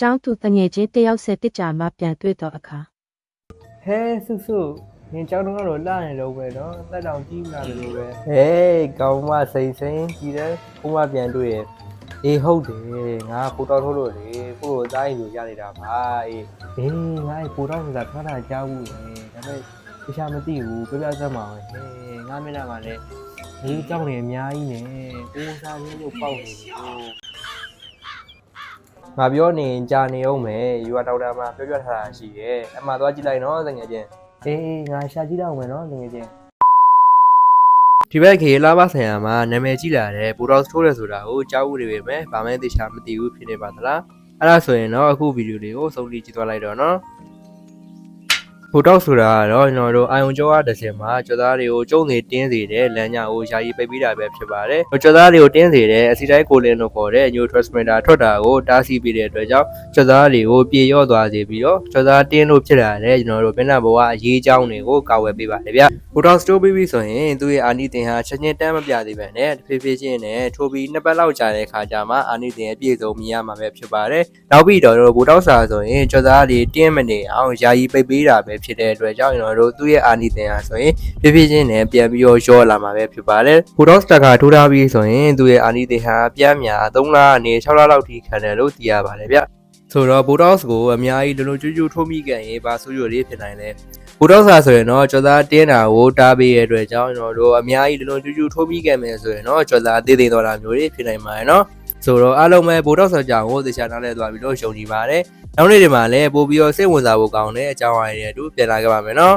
ကျောင်းသူတငယ်ချင်းတယောက်ဆက်တစ်ကြာမှပြန်တွေ့တော့အခါဟဲဆုဆုနင်ကြောင်းတော့တော့လှနေတော့ပဲနော်တက်တောင်ကြီးလာတယ်လို့ပဲဟေးကောင်းမစိန်စိန်ကြည်တယ်ခုမှပြန်တွေ့ရအေးဟုတ်တယ်ငါပူတော်ထိုးလို့လေကိုလိုအသားရင်လိုရနေတာပါအေးအေးငါ့ပူတော့ဆိုတာထွက်တာကြားဘူးလေဒါပေမဲ့တခြားမသိဘူးပြပြစမ်းပါပဲဟဲ့ငါမျက်နှာမှာလည်းဒီကြောင်းနေအများကြီးနေကိုးစားမျိုးလို့ပေါက်နေတယ် ငါပြောနေကြာနေအောင်မယ်ယူရဒေါက်တာမှာပြောပြထားတာရှိတယ်အမှသွားကြည့်လိုက်နော်တကယ်ချင်းအေးငါရှာကြည့်တော့မယ်နော်ငယ်ချင်းဒီဘက်ခေလာပါဆိုင်ရာမှာနာမည်ကြီးလာတဲ့ပူတော်ထိုးတယ်ဆိုတာကိုကြားဦးနေပေမဲ့ဗာမဲသေချာမသိဘူးဖြစ်နေပါသလားအဲ့ဒါဆိုရင်တော့အခုဗီဒီယိုလေးကိုစုံလည်ကြည့်သွားလိုက်တော့နော် ပူတော့ဆိုတာကတော့ကျွန်တော်တို့အာယုံကျော်ရတစ်စင်မှာကျော်သားတွေကိုကျုံနေတင်းစေတဲ့လမ်းညာကိုယာယီပိတ်ပြီးတာပဲဖြစ်ပါတယ်။ကျော်သားတွေကိုတင်းစေတဲ့အစီတိုင်းကိုလင်းတို့ခေါ်တဲ့ neurotransmitter ထွက်တာကိုတားဆီးပေးတဲ့အတွက်ကြောင့်ကျော်သားတွေကိုပြေလျော့သွားစေပြီးတော့ကျော်သားတင်းလို့ဖြစ်လာတဲ့ကျွန်တော်တို့မျက်နှာဘဝအရေးအကြောင်းတွေကိုကာဝယ်ပေးပါတယ်ဗျ။ဘူတောက်စတိုးပြီးပြီဆိုရင်သူ့ရဲ့အာနိသင်ဟာချက်ချင်းတန်းမပြသေးပဲနဲ့တဖြည်းဖြည်းချင်းနဲ့ထိုးပြီးနှစ်ပတ်လောက်ကြာတဲ့ခါကျမှအာနိသင်အပြည့်စုံမြင်ရမှာပဲဖြစ်ပါတယ်။နောက်ပြီးတော့ဘူတောက်စာဆိုရင်ကြော်သားလေးတင်းမနေအောင်ယာယီပိတ်ပေးတာပဲဖြစ်တဲ့အတွက်ကြောင့်ကျွန်တော်တို့သူ့ရဲ့အာနိသင်ဟာဆိုရင်ဖြည်းဖြည်းချင်းနဲ့ပြန်ပြီးတော့ရောလာမှာပဲဖြစ်ပါတယ်။ဘူတောက်စတာကထိုးထားပြီးဆိုရင်သူ့ရဲ့အာနိသင်ဟာပြန်များ3လကနေ6လလောက်ထိခံတယ်လို့သိရပါတယ်ဗျ။ဆိုတော့ဘူတောက်စ်ကိုအများကြီးလုံလုံကျွတ်ကျွတ်ထိုးမိကန်ရင်ဘာဆိုးရလေးဖြစ်နိုင်လဲ။ဘူတော့စာဆိုရင်တော့ကျော်သားတင်းတာကိုတားပေးရတဲ့အတွက်ကြောင့်ကျွန်တော်တို့အများကြီးလုံလုံကျူးကျူးထိုးပြီးခဲ့မယ်ဆိုရင်တော့ကျော်သားသေးသေးတော်တာမျိုးတွေဖြစ်နိုင်ပါတယ်နော် ဆိုတော့အားလုံးပဲဘူတော့စာကြောင်ကိုသေချာနားလဲသွားပြီးတော့ရှုံကြည်ပါတယ်နောက်နေ့တွေမှာလည်းပို့ပြီးတော့စိတ်ဝင်စားဖို့ကောင်းတဲ့အကြောင်းအရာတွေအတူပြန်လာခဲ့ပါမယ်နော်